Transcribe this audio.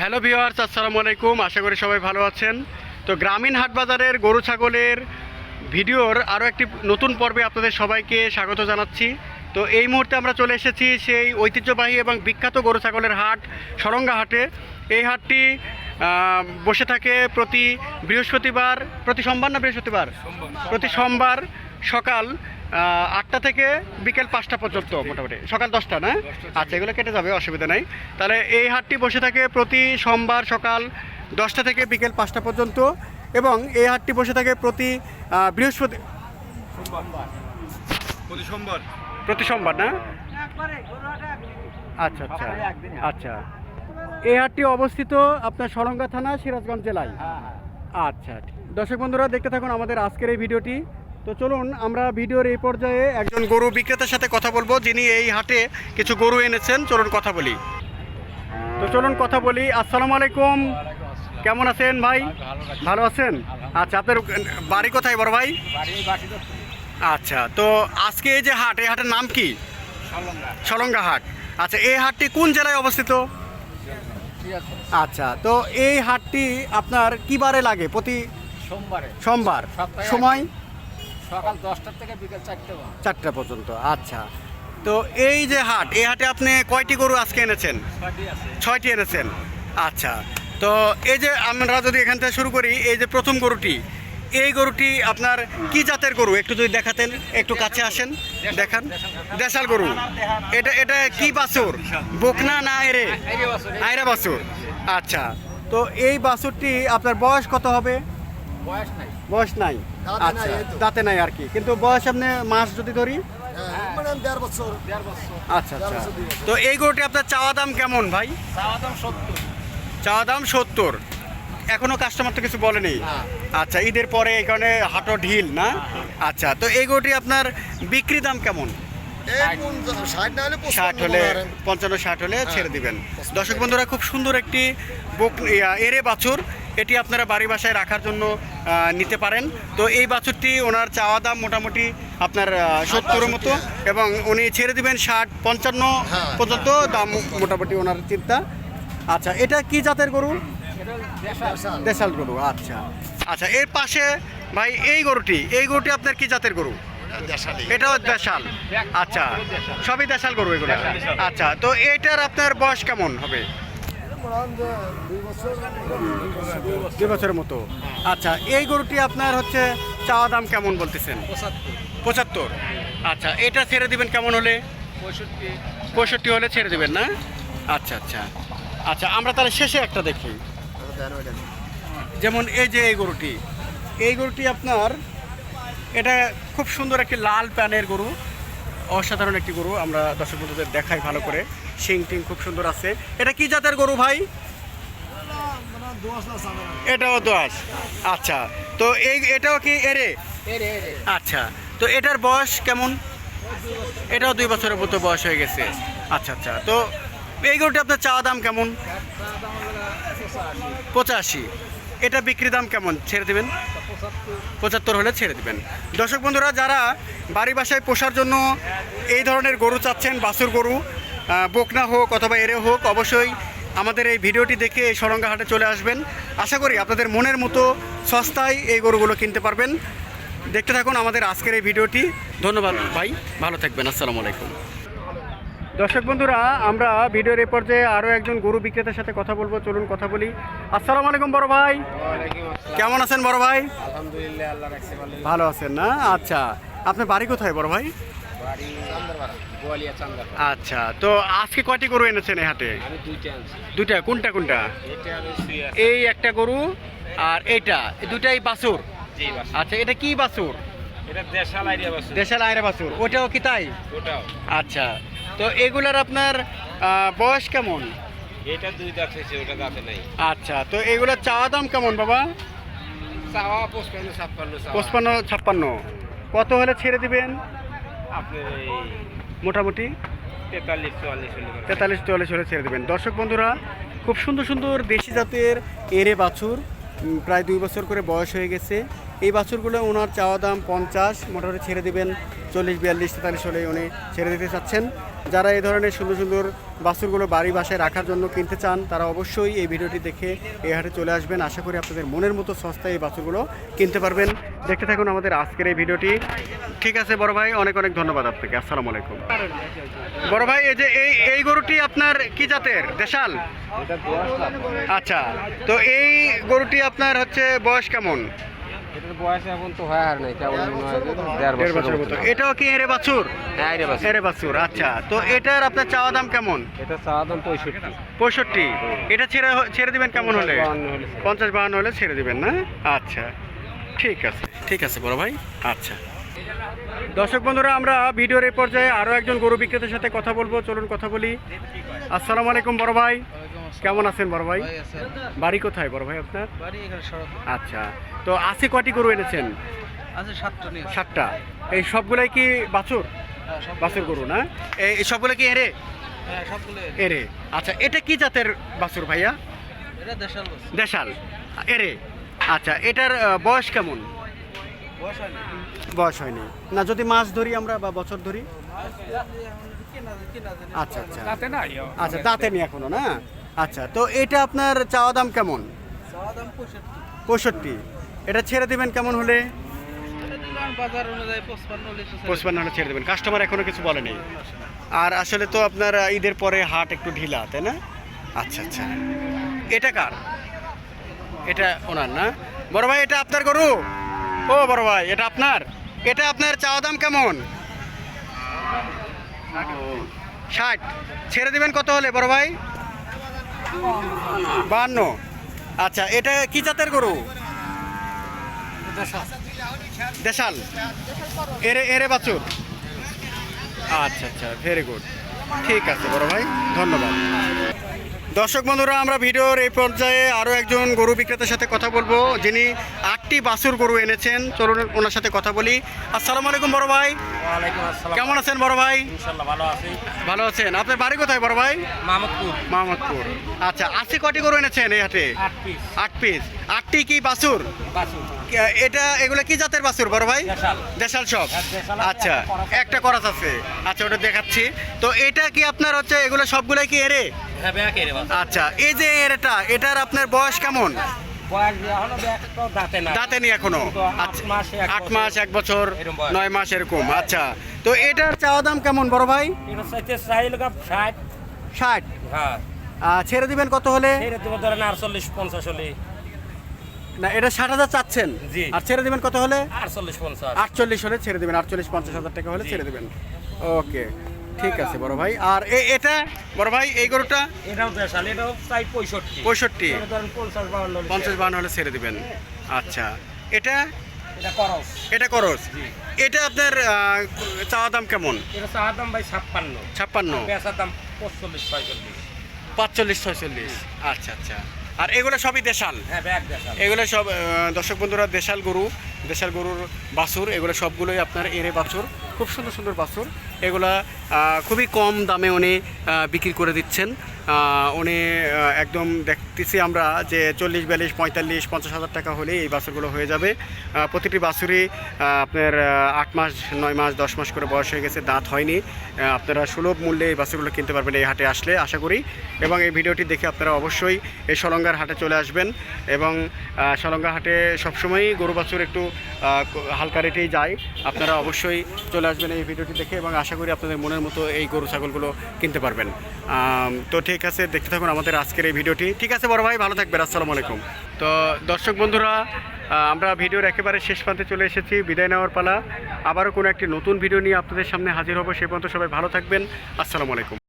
Hello viewers আসসালামু আলাইকুম। আশা করি সবাই ভালো আছেন। তো গ্রামীণ হাট বাজারের গরু ছাগলের ভিডিওর আরও একটি নতুন পর্বে আপনাদের সবাইকে স্বাগত জানাচ্ছি। তো এই মুহূর্তে আমরা চলে এসেছি সেই ঐতিহ্যবাহী এবং বিখ্যাত গরু ছাগলের হাট সরঙ্গা হাটে। এই হাটটি বসে থাকে প্রতি বৃহস্পতিবার প্রতি সোমবার না বৃহস্পতিবার? প্রতি সোমবার সকাল আটটা থেকে বিকেল পাঁচটা পর্যন্ত মোটামুটি। সকাল দশটা না? আচ্ছা এগুলো কেটে যাবে অসুবিধা নাই। তাহলে এই হাটটি বসে থাকে প্রতি সোমবার সকাল দশটা থেকে বিকেল পাঁচটা পর্যন্ত এবং এই হাটটি বসে থাকে প্রতি বৃহস্পতি প্রতি সোমবার। প্রতি সোমবার না? আচ্ছা আচ্ছা। আচ্ছা। এই হাটটি অবস্থিত আপনার সরঙ্গা থানা সিরাজগঞ্জ জেলায়। আচ্ছা। দর্শক বন্ধুরা দেখতে থাকুন আমাদের আজকের এই ভিডিওটি। তো চলুন আমরা ভিডিওর এই পর্যায়ে একজন গরু বিক্রেতার সাথে কথা বলব যিনি এই হাটে কিছু গরু এনেছেন। চলুন কথা বলি। তো চলুন কথা বলি। আসসালামু আলাইকুম। কেমন আছেন ভাই? ভালো আছেন? আচ্ছা আপনার বাড়ি কোথায় বড় ভাই? আচ্ছা তো আজকে এই যে হাট এই হাটের নাম কি? সলঙ্গা হাট। আচ্ছা এই হাটটি কোন জেলায় অবস্থিত? আচ্ছা তো এই হাটটি আপনার কি বারে লাগে? প্রতি সোমবারে। সোমবার। সময়? সকাল দশটার থেকে বিকেল চারটে। চারটা পর্যন্ত আচ্ছা। তো এই যে হাট এই হাটে আপনি কয়টি গরু আজকে এনেছেন? ছয়টি এনেছেন আচ্ছা। তো এই যে আমরা যদি এখান থেকে শুরু করি এই যে প্রথম গরুটি এই গরুটি আপনার কি জাতের গরু? একটু যদি দেখাতেন একটু কাছে আসেন দেখান। দেশাল গরু। এটা এটা কি বাছুর? বকনা না এরে? আয়রা বাছুর। আচ্ছা। তো এই বাছুরটি আপনার বয়স কত হবে? বয়স নাই। বয়স নাই। দাঁতে নাই, আচ্ছা দাঁতে নাই আর কি। কিন্তু বয়স আপনি মাস যদি ধরি? হ্যাঁ, মানে আচ্ছা আচ্ছা। তো এই গরুটি আপনার চাওয়া দাম কেমন ভাই? চাওয়া দাম সত্তর। চাওয়া দাম সত্তর। এখনও কাস্টমার তো কিছু বলেনি। আচ্ছা ঈদের পরে কারণে হাটো ঢিল না? আচ্ছা তো এই গরুটি আপনার বিক্রি দাম কেমন? ষাট হলে ষাট হলে পঞ্চান্ন ষাট হলে ছেড়ে দিবেন। দর্শক বন্ধুরা খুব সুন্দর একটি বক ইয়া, এরে বাছুর। এটি আপনারা বাড়ি বাসায় রাখার জন্য নিতে পারেন। তো এই বাছুরটি ওনার চাওয়া দাম মোটামুটি আপনার সত্তরের মতো এবং উনি ছেড়ে দিবেন ষাট পঞ্চান্ন হ্যাঁ। পর্যন্ত দাম মোটামুটি ওনার চিন্তা। আচ্ছা এটা কি জাতের গরু? দেশাল গরু আচ্ছা। আচ্ছা এর পাশে ভাই এই গরুটি এই গরুটি আপনার কি জাতের গরু। এটাও দেশাল। আচ্ছা সবই দেশাল গরু এগুলো। আচ্ছা তো এইটার আপনার বয়স কেমন হবে? দুই বছর, দুই বছর। দুই বছরের মতো। আচ্ছা এই গরুটি আপনার হচ্ছে চাওয়া দাম কেমন বলতেছেন? পঁচাত্তর। আচ্ছা এটা ছেড়ে দিবেন কেমন হলে? পঁয়ষট্টি হলে ছেড়ে দিবেন না? আচ্ছা আচ্ছা। আচ্ছা আমরা তাহলে শেষে একটা দেখি। যেমন এই যে এই গরুটি। এই গরুটি আপনার এটা খুব সুন্দর একটি লাল প্যানের গরু। অসাধারণ একটি গরু আমরা দর্শক বন্ধুদের দেখাই ভালো করে। শিং টিং খুব সুন্দর আছে। এটা কি জাতের গরু ভাই। এটাও দোয়াশ আচ্ছা তো এই এটাও কি এরে? আচ্ছা তো এটার বয়স কেমন? এটাও দুই বছরের মতো বয়স হয়ে গেছে। আচ্ছা আচ্ছা তো এই গরুটি আপনার চাওয়া দাম কেমন? পঁচাশি। এটা বিক্রি দাম কেমন? ছেড়ে দেবেন। পঁচাত্তর হলে ছেড়ে দেবেন। দর্শক বন্ধুরা, যারা বাড়ি বাসায় পোষার জন্য এই ধরনের গরু চাচ্ছেন, বাছুর গরু বকনা হোক অথবা এরে হোক, অবশ্যই আমাদের এই ভিডিওটি দেখে এই সরঙ্গা হাটে চলে আসবেন। আশা করি আপনাদের মনের মতো সস্তায় এই গরুগুলো কিনতে পারবেন। দেখতে থাকুন আমাদের আজকের এই ভিডিওটি। ধন্যবাদ ভাই, ভালো থাকবেন, আসসালামু আলাইকুম। দর্শক বন্ধুরা আমরা ভিডিওর এই পর্যায়ে আরও একজন গরু বিক্রেতার সাথে কথা বলব। চলুন কথা বলি। আসসালামু আলাইকুম বড় ভাই। কেমন আছেন বড় ভাই? আলহামদুলিল্লাহ আল্লাহ ভালো আছেন না? আচ্ছা আপনার বাড়ি কোথায় বড় ভাই? আচ্ছা তো আজকে কয়টি গরু এনেছেন এই হাটে? দুইটা কোনটা কোনটা? এটা এই একটা গরু আর এইটা এই দুটাই বাছুর? আচ্ছা এটা কি এটা দেশাল আয়রা বাছুর। ওটাও কি তাই? ওটাও। আচ্ছা তো এগুলার আপনার বয়স কেমন? এটা দুই দাঁত হয়েছে ওটা দাঁতে নাই। আচ্ছা তো এগুলার চাওয়া দাম কেমন বাবা? চাওয়া পঁচপান্ন ছাপ্পান্ন পঁচপান্ন ছাপ্পান্ন। কত হলে ছেড়ে দিবেন? আপনার এই মোটামুটি? তেতাল্লিশ চুয়াল্লিশ তেতাল্লিশ চুয়াল্লিশ হলে ছেড়ে দেবেন। দর্শক বন্ধুরা খুব সুন্দর সুন্দর দেশি জাতের এরে বাছুর প্রায় দুই বছর করে বয়স হয়ে গেছে। এই বাছুরগুলো ওনার চাওয়া দাম পঞ্চাশ মোটামুটি ছেড়ে দেবেন চল্লিশ বিয়াল্লিশ তেতাল্লিশ হলে উনি ছেড়ে দিতে চাচ্ছেন। যারা এই ধরনের সুন্দর সুন্দর বাছুরগুলো বাড়ি বাসায় রাখার জন্য কিনতে চান তারা অবশ্যই এই ভিডিওটি দেখে এই হাটে চলে আসবেন। আশা করি আপনাদের মনের মতো সস্তায় এই বাছুরগুলো কিনতে পারবেন। দেখতে থাকুন আমাদের আজকের এই ভিডিওটি। ঠিক আছে বড় ভাই অনেক অনেক ধন্যবাদ আপনাকে। আসসালামু আলাইকুম। বড় ভাই এই যে এই এই গরুটি আপনার কি জাতের? দেশাল? আচ্ছা তো এই গরুটি আপনার হচ্ছে বয়স কেমন? এটার বয়স এখন তো হয় আর নাই কেমন যে দেড় দেড় মতো। এটাও কি এরে বাছুর? হ্যাঁ এরে বাছুর। আচ্ছা। তো এটার আপনার চাওয়া দাম কেমন? এটা চাওয়া দাম পঁয়ষট্টি। পঁয়ষট্টি? এটা ছেড়ে ছেড়ে দিবেন কেমন হলে? হলে। পঞ্চাশ বাহান্ন হলে ছেড়ে দিবেন না? আচ্ছা। ঠিক আছে ঠিক আছে বড় ভাই। আচ্ছা। দর্শক বন্ধুরা আমরা ভিডিওর এই পর্যায়ে আরও একজন গরু বিক্রেতার সাথে কথা বলব। চলুন কথা বলি। আসসালামু আলাইকুম বড় ভাই। কেমন আছেন বড় ভাই? বাড়ি কোথায় বড় ভাই আপনার? বাড়ি এখানে সড়ক। আচ্ছা তো আশি কয়টি গরু এনেছেন? আছে সাতটা সাতটা। এই সবগুলাই কি বাছুর? বাছুর গরু না? এই এই সবগুলো কি এরে? হ্যাঁ এরে। আচ্ছা এটা কি জাতের বাছুর ভাইয়া? দেশাল এরে। আচ্ছা এটার বয়স কেমন? বয়স হয় হয়নি। না যদি মাস ধরি আমরা বা বছর ধরি? কিনা কিনা জানি। আচ্ছা আচ্ছা। আচ্ছা দাঁতে নি এখনও না? আচ্ছা তো এটা আপনার চাওয়া দাম কেমন? পঁয়ষট্টি। এটা ছেড়ে দেবেন কেমন হলে? পঁচপান্ন হলে ছেড়ে দেবেন। কাস্টমার এখনও কিছু বলেনি আর আসলে তো আপনার ঈদের পরে হাট একটু ঢিলা তাই না? আচ্ছা আচ্ছা। এটা কার? এটা ওনার না? বড় ভাই এটা আপনার গরু? ও বড় ভাই এটা আপনার? এটা আপনার চাওয়া দাম কেমন? ষাট। ছেড়ে দিবেন কত হলে বড় ভাই? বাহান্ন আচ্ছা এটা কি জাতের গরু? দেশাল। এরে এরে বাছুর? আচ্ছা আচ্ছা ভেরি গুড ঠিক আছে বড় ভাই ধন্যবাদ। দর্শক বন্ধুরা আমরা ভিডিওর এই পর্যায়ে আরও একজন গরু বিক্রেতার সাথে কথা বলব। যিনি আটটি বাছুর গরু এনেছেন চলুন ওনার সাথে কথা বলি। আসসালামু আলাইকুম বড় ভাই। কেমন আছেন বড় ভাই? ভালো আছি। ভালো আছেন। আপনার বাড়ি কোথায় বড় ভাই? মাহমুদপুর মোহাম্মদপুর আচ্ছা আশি কটি গরু এনেছেন এই হাটে? আট পিস। আট পিস। আটটি কি বাছুর? বাসু এটা এগুলো কি জাতের বাছুর বড় ভাই? দেশাল। সব? হ্যাঁ, আচ্ছা একটা করাত আছে। আচ্ছা ওটা দেখাচ্ছি। তো এটা কি আপনার হচ্ছে এগুলো সবগুলাই কি এরে? হ্যাঁ আচ্ছা এই যে এরেটা এটার আপনার বয়স কেমন? দাঁতে নি এখনও? আট আচ্ছা, আট মাস এক বছর নয় মাস এরকম আচ্ছা। তো এটার চাওয়া দাম কেমন বড় ভাই? ষাট। হ্যাঁ। ছেড়ে দিবেন কত হলে? ধরেন আটচল্লিশ পঞ্চাশ হলে। না এটা ষাট হাজার চাচ্ছেন। আর ছেড়ে দিবেন কত হলে? আটচল্লিশ পঞ্চাশ। আটচল্লিশ হলে ছেড়ে দেবেন আটচল্লিশ পঞ্চাশ হাজার টাকা হলে ছেড়ে দেবেন। ওকে ঠিক আছে বড় ভাই। আর এটা বড় ভাই এই গরুটা? এটাও দেশাল এটাও চাই পঁয়ষট্টি। পঁয়ষট্টি। পঞ্চাশ বাউন্ন হলে ছেড়ে দিবেন। আচ্ছা এটা? এটা করস। এটা করস? এটা আপনার চাওয়া দাম কেমন? এটা চাহার দাম ভাই ছাপ্পান্ন। ছাপ্পান্ন। পেঁচার দাম পঁচল্লিশ ছয়চল্লিশ। পাঁচচল্লিশ ছয়চল্লিশ। আচ্ছা আচ্ছা। আর এগুলো সবই দেশাল। হ্যাঁ এগুলো সব দর্শক বন্ধুরা দেশাল গরু দেশাল গরুর বাছুর এগুলো সবগুলোই আপনার এরে বাছুর খুব সুন্দর সুন্দর বাছুর। এগুলা খুবই কম দামে উনি বিক্রি করে দিচ্ছেন। উনি একদম একদম দেখতেছি আমরা যে চল্লিশ, বিয়াল্লিশ, পঁয়তাল্লিশ, পঞ্চাশ হাজার টাকা হলে এই বাছুরগুলো হয়ে যাবে। প্রতিটি বাছুরই আপনার আট মাস, নয় মাস, দশ মাস করে বয়স হয়ে গেছে, দাঁত হয়নি। আপনারা সুলভ মূল্যে এই বাছুরগুলো কিনতে পারবেন এই হাটে আসলে, আশা করি। এবং এই ভিডিওটি দেখে আপনারা অবশ্যই এই সলঙ্গার হাটে চলে আসবেন। এবং সলঙ্গা হাটে সবসময়ই গরু বাছুর একটু হালকা রেটেই যায়। আপনারা অবশ্যই চলে আসবেন এই ভিডিওটি দেখে এবং আশা করি আপনাদের মনের মতো এই গরু, ছাগলগুলো কিনতে পারবেন। তো ঠিক আছে, দেখতে থাকুন আমাদের আজকের এই ভিডিওটি। ঠিক আছে বড় ভাই, ভালো থাকবেন, আসসালামু আলাইকুম। তো দর্শক বন্ধুরা আমরা ভিডিওর একেবারে শেষ প্রান্তে চলে এসেছি, বিদায় নেওয়ার পালা। আবারও কোনো একটি নতুন ভিডিও নিয়ে আপনাদের সামনে হাজির হব, সে পর্যন্ত সবাই ভালো থাকবেন। আসসালামু আলাইকুম।